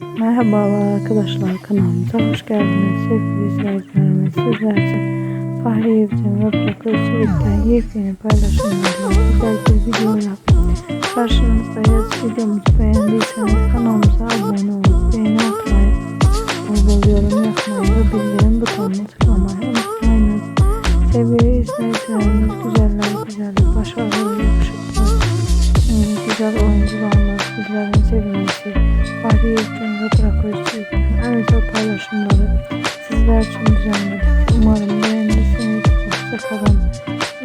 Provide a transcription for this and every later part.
Merhabalar arkadaşlar kanalımıza hoş geldiniz. Sevgili izleyicilerimiz sizler için Fahri Yevcen ve Burak Özçelik'ten yepyeni paylaşımlarla güzel bir videoyla karşınızdayız videomuzu beğendiyseniz kanalımıza abone olup beğeni atmayı bol yorum yapmayı ve bildirim butonuna tıklamayı unutmayınız. Sevgili izleyicilerimiz güzeller güzellik başarılı yakışıklı ım, güzel oyuncularla sizlerin sevilmesi Fahri Yevcen fotoğraf koyuyorsunuz. En çok paylaşımları sizler için düzenliyoruz. Umarım beğenirsiniz. Hoşçakalın.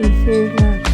İyi seyirler.